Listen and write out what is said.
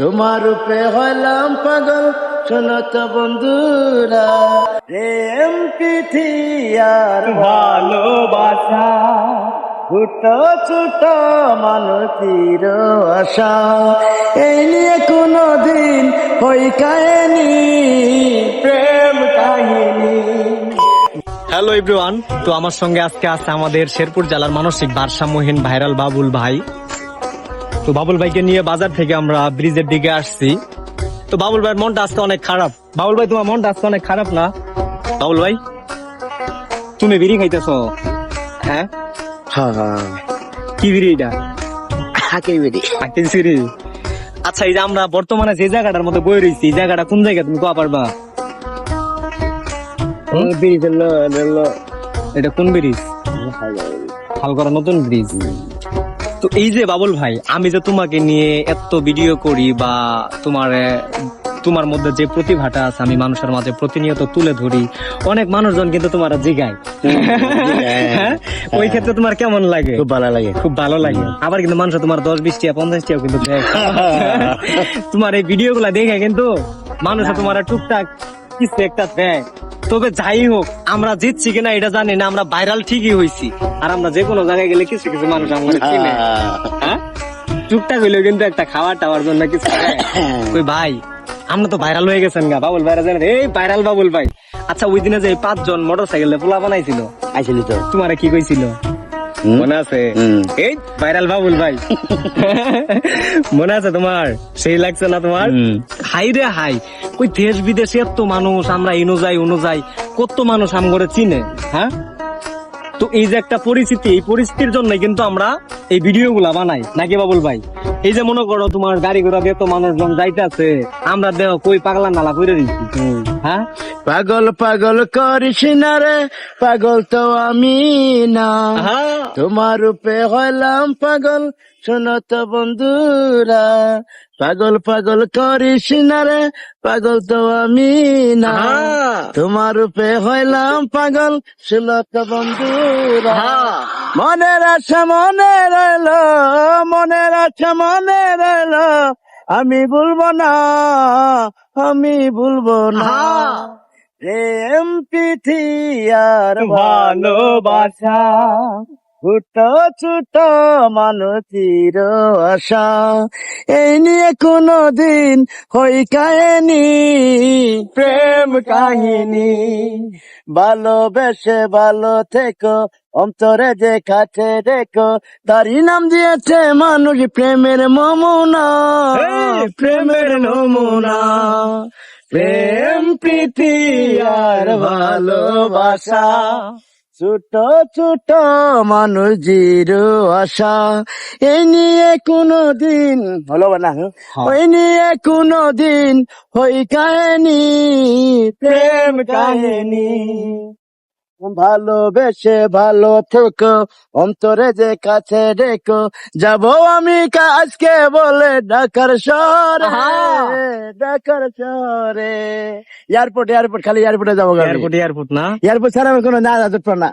তোমার রূপে হলাম পাগল, শোনো তো বন্ধুরা, প্রেম আর ভালোবাসা ছোট ছোট মানুষের আশা। এই নিয়ে কোনো দিন হই কাহিনী, প্রেম কাহিনী। হ্যালো এভরিওয়ান তো আমার সঙ্গে আজকে আছে আমাদের শেরপুর জেলার মানসিক ভারসাম্যহীন ভাইরাল বাবুল ভাই। তো বাবুল ভাইকে নিয়ে বাজার থেকে আমরা ব্রিজের দিকে আসছি। তো বাবুল ভাইয়ের মনটা আজকে অনেক খারাপ। বাবুল ভাই তোমার মনটা আজকে অনেক খারাপ না? বাবুল ভাই তুমি বিড়ি খাইতেছ? হ্যাঁ? হ্যাঁ হ্যাঁ। কি বিড়ি এটা? হাকে বেরি আকিস বিড়ি? আচ্ছা এই যে আমরা বর্তমানে যে জায়গাটার মধ্যে বই রয়েছি এই জায়গাটা কোন জায়গা তুমি কোয়া পারবা? বিড়ি ফেলল এটা কোন ব্রিজ? হাল করা নতুন ব্রিজ। তো এই যে বাবুল ভাই আমি যে তোমাকে নিয়ে এত ভিডিও করি বা তোমার তোমার মধ্যে যে প্রতিভাটা আছে আমি মানুষের মাঝে প্রতিনিয়ত তুলে ধরি অনেক মানুষজন কিন্তু তোমার জিগায়। হ্যাঁ? ওই ক্ষেত্রে তোমার কেমন লাগে? খুব ভালো লাগে। খুব ভালো লাগে। আবার কিন্তু মানুষ তোমার দশ বিশ টিয়া পঞ্চাশ টিয়াও কিন্তু তোমার এই ভিডিও গুলা দেখে কিন্তু মানুষ তোমার টুকটাক কিছু একটা দেয়। তবে যাই হোক আমরা জিতছি কিনা এটা জানি না আমরা ভাইরাল ঠিকই হয়েছি আর আমরা যে কোনো জায়গায় গেলে কিছু কিছু মানুষ আমাদের চিনে। হ্যাঁ? টুকটাক হইলেও কিন্তু একটা খাবার টাওয়ার জন্য কিছু ওই ভাই আমরা তো ভাইরাল হয়ে গেছেন গা বাবুল ভাইরা জানেন এই ভাইরাল বাবুল ভাই। আচ্ছা ওই দিনে যে পাঁচজন মোটর সাইকেল পোলা বানাইছিল আইছিল তো। তোমার কি কইছিল? মনে আছে? এই ভাইরাল বাবুল ভাই। মনে আছে তোমার? সেই লাগছে না তোমার? হাই রে হাই ওই দেশ বিদেশে এত মানুষ আমরা ইনো যাই উনো যাই কত মানুষ আম করে চিনে হ্যাঁ? তো এই যে একটা পরিস্থিতি এই পরিস্থিতির জন্য কিন্তু আমরা এই ভিডিও গুলা বানাই নাকি বাবুল ভাই? এই যে মনে করো তোমার গাড়ি ঘোড়া দিয়ে তো মানুষজন যাইতেছে আমরা দেহ কই পাগলা নালা করে দিচ্ছি হ্যাঁ? পাগল পাগল করিস না রে পাগল তো আমি না। তোমার রূপে হলাম পাগল শোনো তো বন্ধুরা। পাগল পাগল করিস না রে পাগল তো আমি না। তোমার রূপে হইলাম পাগল শোনো তো বন্ধুরা। মনের আশা মনে রইল মনের আশা মনে রইল আমি ভুলবো না আমি ভুলবো না। প্রেম পিঠি আর ভালোবাসা। ছোট ছোট মানুষের আশা। এই নিয়ে কোনো দিন হই কাহিনী, প্রেম কাহিনী। ভালোবেসে ভালো থেকো, অন্তরে যে কাছে দেখো তারই নাম দিয়েছে মানুষ প্রেমের মমুনা প্রেমের নমুনা। প্রেম, প্রীতি আর ভালোবাসা। ছোট ছোট মানুষের আশা। এই নিয়ে কোনো দিন হলো না হ্যাঁ। ওই নিয়ে কোনো দিন হই কাহিনী প্রেম কাহিনী। ভালোবেসে ভালো থেকো অন্তরে যে কাছে দেখো যাব আমি আজকে বলে ডাকার শহরে ডাকার সরে শহরে। এয়ারপোর্ট এয়ারপোর্ট খালি এয়ারপোর্টে যাব এয়ারপোর্ট এয়ারপোর্ট না? এয়ারপোর্ট ছাড়া আমি কোনো না না।